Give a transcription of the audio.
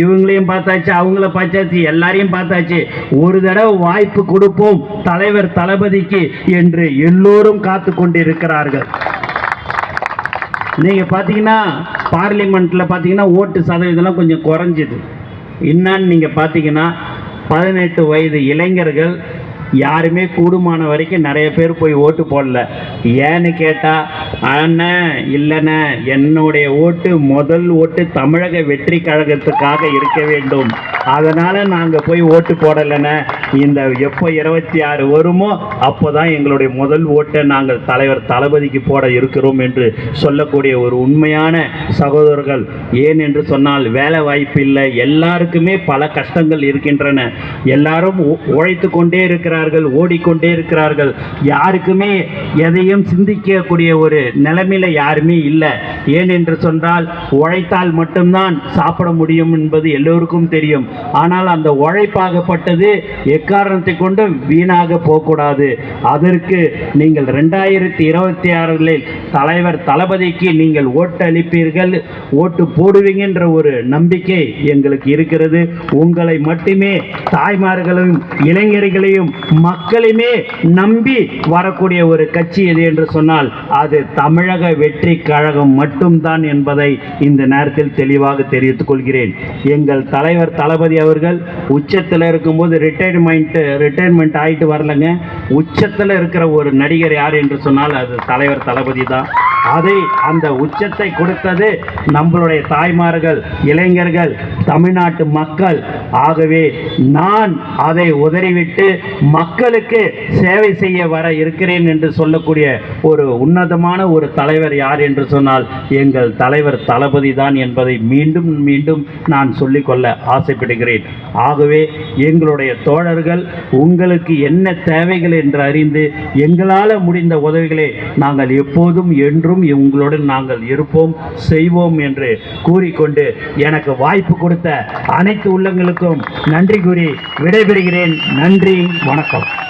இவங்களையும் பார்த்தாச்சு அவங்கள பார்த்தாச்சு எல்லாரையும் பார்த்தாச்சு. ஒரு தடவை வாய்ப்பு கொடுப்போம் தலைவர் தளபதிக்கு என்று எல்லோரும் காத்து கொண்டிருக்கிறார்கள். நீங்க பாத்தீங்கன்னா பார்லிமெண்ட்ல பாத்தீங்கன்னா ஓட்டு சதவீதம்லாம் கொஞ்சம் குறைஞ்சிது. என்னன்னு நீங்க பாத்தீங்கன்னா பதினெட்டு வயது இளைஞர்கள் யாருமே கூடுமான வரைக்கும் நிறைய பேர் போய் ஓட்டு போடல. ஏன்னு கேட்டா அண்ணன் இல்லைண்ண என்னுடைய ஓட்டு முதல் ஓட்டு தமிழக வெற்றி கழகத்துக்காக இருக்க வேண்டும். அதனால நாங்க போய் ஓட்டு போடலைண்ணே. இந்த எப்போ இருபத்தி ஆறு வருமோ அப்போதான் எங்களுடைய முதல் ஓட்டை நாங்கள் தலைவர் தளபதிக்கு போட இருக்கிறோம் என்று சொல்லக்கூடிய ஒரு உண்மையான சகோதரர்கள். ஏன் என்று சொன்னால் வேலை வாய்ப்பு இல்லை. எல்லாருக்குமே பல கஷ்டங்கள் இருக்கின்றன. எல்லாரும் உ- உழைத்து கொண்டே இருக்கிறார்கள் ஓடிக்கொண்டே இருக்கிறார்கள். யாருக்குமே எதையும் சிந்திக்கக்கூடிய ஒரு நிலைமையில யாருமே இல்லை. ஏன் என்று சொன்னால் உழைத்தால் மட்டும்தான் சாப்பிட முடியும் என்பது எல்லோருக்கும் தெரியும். ஆனால் அந்த உழைப்பாகப்பட்டது எக்காரணத்தை கொண்டு வீணாக போகக்கூடாது. அதற்கு நீங்கள் ரெண்டாயிரத்தி இருபத்தி ஆறில் தலைவர் தளபதிக்கு நீங்கள் ஓட்டு அளிப்பீர்கள் ஓட்டு போடுவீங்கன்ற ஒரு நம்பிக்கை எங்களுக்கு இருக்கிறது. உங்களை மட்டுமே தாய்மார்களையும் இளைஞர்களையும் மக்களையுமே நம்பி வரக்கூடிய ஒரு கட்சி எது என்று சொன்னால் அது தமிழக வெற்றி கழகம் மட்டும்தான் என்பதை இந்த நேரத்தில் தெளிவாக தெரிவித்துக் கொள்கிறேன். எங்கள் தலைவர் தளபதி அவர்கள் உச்சத்தில் இருக்கும்போது ரிட்டையர்மெண்ட் ரிட்டையர்மெண்ட் ஆயிட்டு வரலங்க. உச்சத்தில் இருக்கிற ஒரு நடிகர் யார் என்று சொன்னால் அது தலைவர் தளபதி தான். அதை அந்த உச்சத்தை கொடுத்தது நம்மளுடைய தாய்மார்கள் இளைஞர்கள் தமிழ்நாட்டு மக்கள். ஆகவே நான் அதை உதறிவிட்டு மக்களுக்கு சேவை செய்ய வர இருக்கிறேன் என்று சொல்லக்கூடிய ஒரு உன்னதமான ஒரு தலைவர் யார் என்று சொன்னால் எங்கள் தலைவர் தளபதி தான் என்பதை மீண்டும் மீண்டும் நான் சொல்லிக்கொள்ள ஆசைப்படுகிறேன். ஆகவே எங்களுடைய தோழர்கள் உங்களுக்கு என்ன தேவைகள் என்று அறிந்து எங்களால் முடிந்த உதவிகளை நாங்கள் எப்போதும் என்றும் என்றும் உங்களுடன் நாங்கள் இருப்போம் செய்வோம் என்று கூறிக்கொண்டு எனக்கு வாய்ப்பு கொடுத்த அனைத்து உள்ளங்களுக்கும் நன்றி கூறி விடைபெறுகிறேன். நன்றி வணக்கம்.